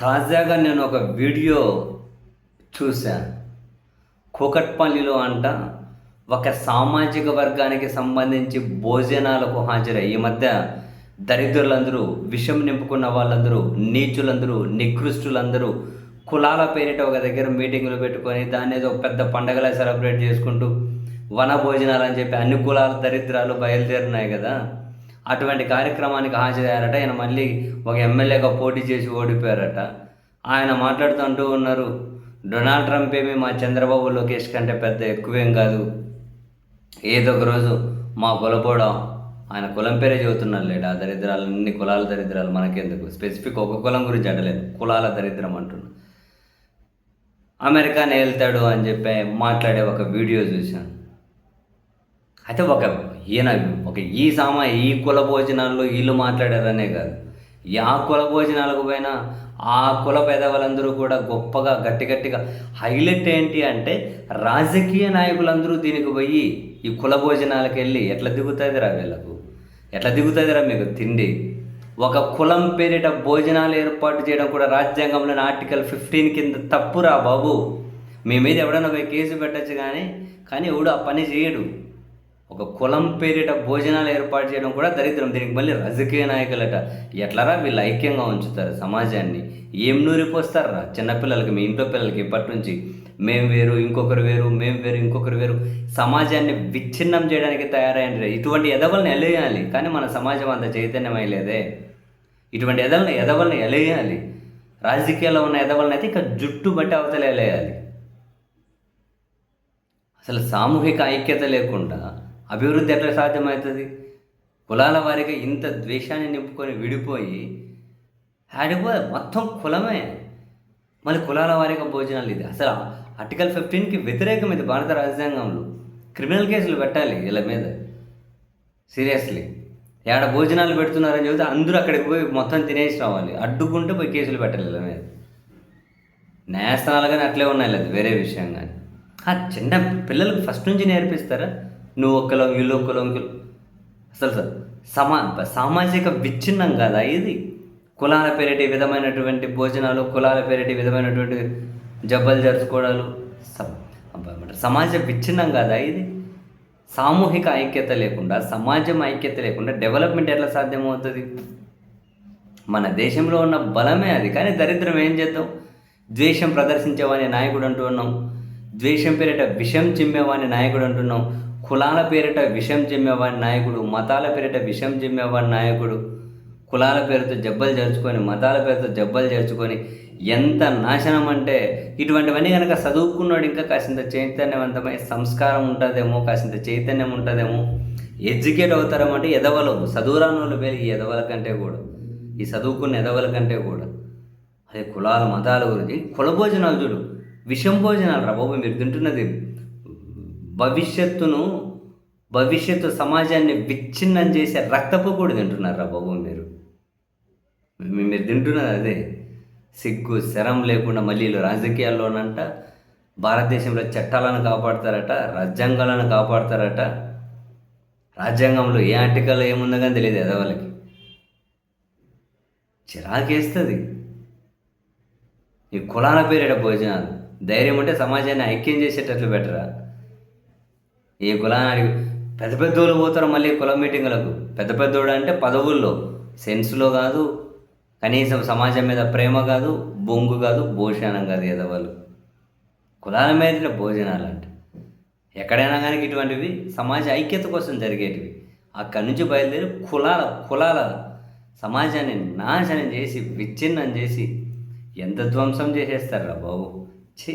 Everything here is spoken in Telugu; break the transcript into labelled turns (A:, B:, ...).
A: తాజాగా నేను ఒక వీడియో చూశాను. కూకట్పల్లిలో అంట ఒక సామాజిక వర్గానికి సంబంధించి భోజనాలకు హాజరై ఈ మధ్య దరిద్రులందరూ విషం నింపుకున్న వాళ్ళందరూ నీచులందరూ నికృష్టులందరూ కులాల పేరిట ఒక దగ్గర మీటింగులు పెట్టుకొని దాన్ని ఏదో పెద్ద పండగలా సెలబ్రేట్ చేసుకుంటూ వన భోజనాలు అని చెప్పి అన్ని కులాల దరిద్రాలు బయలుదేరినాయి కదా. అటువంటి కార్యక్రమానికి హాజరయ్యారట. ఆయన మళ్ళీ ఒక ఎమ్మెల్యేగా పోటీ చేసి ఓడిపోయారట. ఆయన మాట్లాడుతూ అంటూ ఉన్నారు డొనాల్డ్ ట్రంప్ ఏమి మా చంద్రబాబు లోకేష్ కంటే పెద్ద ఎక్కువేం కాదు. ఏదో ఒక రోజు మా కులపోవడం ఆయన కులం పేరే చెబుతున్నారు లేడు? ఆ దరిద్రాలు అన్ని కులాల దరిద్రాలు మనకెందుకు? స్పెసిఫిక్ ఒక కులం గురించి అంటలేదు కులాల దరిద్రం అంటున్నా. అమెరికాని వెళ్తాడు అని చెప్పి మాట్లాడే ఒక వీడియో చూశాను. అయితే ఒక ఈయన ఒక ఈ సామా ఈ కుల భోజనాల్లో వీళ్ళు మాట్లాడారనే కాదు. ఆ కుల భోజనాలకు పైన ఆ కుల పెదవులందరూ కూడా గొప్పగా గట్టి గట్టిగా హైలైట్ ఏంటి అంటే రాజకీయ నాయకులందరూ దీనికి పోయి ఈ కుల భోజనాలకు వెళ్ళి ఎట్లా దిగుతుందిరా వీళ్ళకు? ఎట్లా దిగుతుందిరా మీకు తిండి? ఒక కులం పేరిట భోజనాలు ఏర్పాటు చేయడం కూడా రాజ్యాంగంలోని ఆర్టికల్ ఫిఫ్టీన్ కింద తప్పురా బాబు. మీ మీద ఎవడన్నా పోయి కేసు పెట్టచ్చు కానీ కానీ ఎవడు ఆ పని చేయడు. ఒక కులం పేరిట భోజనాలు ఏర్పాటు చేయడం కూడా దరిద్రం. దీనికి మళ్ళీ రాజకీయ నాయకులట. ఎట్లరా వీళ్ళు ఐక్యంగా ఉంచుతారు సమాజాన్ని? ఏం నూరిపోస్తారా? చిన్నపిల్లలకి మీ ఇంట్లో పిల్లలకి ఇప్పటి నుంచి. మేము వేరు ఇంకొకరు వేరు మేము వేరు ఇంకొకరు వేరు. సమాజాన్ని విచ్ఛిన్నం చేయడానికి తయారైన ఇటువంటి ఎదవల్ని ఎలేయాలి. కానీ మన సమాజం అంత చైతన్యమై లేదే. ఇటువంటి ఎదవల్ని ఎదవల్ని ఎలేయాలి. రాజకీయాల్లో ఉన్న ఎదవల్ని అయితే ఇక జుట్టు బట్టి అవతల ఎలేయాలి. అసలు సామూహిక ఐక్యత లేకుండా అభివృద్ధి ఎట్లా సాధ్యమవుతుంది? కులాల వారిగా ఇంత ద్వేషాన్ని నింపుకొని విడిపోయి ఆడిపో మొత్తం కులమే. మళ్ళీ కులాల వారిగా భోజనాలు ఇది. అసలు ఆర్టికల్ ఫిఫ్టీన్కి వ్యతిరేకం ఇది భారత రాజ్యాంగంలో. క్రిమినల్ కేసులు పెట్టాలి వీళ్ళ మీద. సీరియస్లీ ఏడ భోజనాలు పెడుతున్నారని చెబితే అందరూ అక్కడికి పోయి మొత్తం తినేసి రావాలి. అడ్డుకుంటే పోయి కేసులు పెట్టాలి వీళ్ళ మీద. న్యాయస్థానాలు కానీ అట్లే ఉన్నాయి లేదు వేరే విషయం కానీ. ఆ చిన్న పిల్లలకు ఫస్ట్ నుంచి నేర్పిస్తారా? నువ్వు ఒక్కలో వీళ్ళు ఒక్కలో అసలు సార్ సమా సామాజిక విచ్ఛిన్నం కదా ఇది? కులాల పేరిటి విధమైనటువంటి భోజనాలు కులాల పేరిటి విధమైనటువంటి జబ్బలు జరుచుకోవడాలు సమాజ విచ్ఛిన్నం కదా ఇది? సామూహిక ఐక్యత లేకుండా సమాజం ఐక్యత లేకుండా డెవలప్మెంట్ ఎట్లా సాధ్యమవుతుంది? మన దేశంలో ఉన్న బలమే అది కానీ దరిద్రం ఏం చేద్దాం? ద్వేషం ప్రదర్శించేవాని నాయకుడు అంటూ ఉన్నాం. ద్వేషం పేరిట విషం చిమ్మేవాని నాయకుడు అంటున్నాం కులాల పేరిట విషం జమ్మేవాడి నాయకుడు మతాల పేరిట విషం జమ్మేవాడి నాయకుడు కులాల పేరుతో జబ్బలు జరుచుకొని మతాల పేరుతో జబ్బలు జరుచుకొని ఎంత నాశనం అంటే ఇటువంటివన్నీ కనుక చదువుకున్నాడు ఇంకా కాసింత చైతన్యవంతమై సంస్కారం ఉంటుందేమో కాసింత చైతన్యం ఉంటుందేమో ఎడ్యుకేట్ అవుతారేమో అంటే ఎదవలు చదువురాని వాళ్ళు ఈ ఎదవల కంటే కూడా ఈ చదువుకున్న ఎదవల కంటే కూడా. అదే కులాల మతాల గురించి. కుల భోజనాలు చూడు విషం భోజనాలు రా బాబు మీరు తింటున్నది భవిష్యత్తును భవిష్యత్తు సమాజాన్ని విచ్ఛిన్నం చేసే రక్తపు కూడా తింటున్నారా బాబు మీరు? మీరు తింటున్నది అదే. సిగ్గు శరం లేకుండా మళ్ళీ రాజకీయాల్లోనంట భారతదేశంలో చట్టాలను కాపాడతారట రాజ్యాంగాలను కాపాడతారట. రాజ్యాంగంలో ఏ ఆర్టికల్ ఏముందో కానీ తెలియదు ఎదవాళ్ళకి చిరాకేస్తుంది. ఈ కులాల పేరేట భోజనాలు. ధైర్యం ఉంటే సమాజాన్ని ఐక్యం చేసేటట్లు బెటరా? ఏ కులాన్ని పెద్ద పెద్దోళ్ళు పోతారు మళ్ళీ కుల మీటింగులకు. పెద్ద పెద్దోడు అంటే పదవుల్లో. సెన్స్లో కాదు కనీసం సమాజం మీద ప్రేమ కాదు బొంగు కాదు భోజనం కాదు ఎదవాళ్ళు కులాల మీద భోజనాలు అంటే ఎక్కడైనా కానీ ఇటువంటివి సమాజ ఐక్యత కోసం జరిగేటివి. అక్కడి నుంచి బయలుదేరి కులాల కులాల సమాజాన్ని నాశనం చేసి విచ్ఛిన్నం చేసి ఎంత ధ్వంసం చేసేస్తారా బాబు? ఛీ!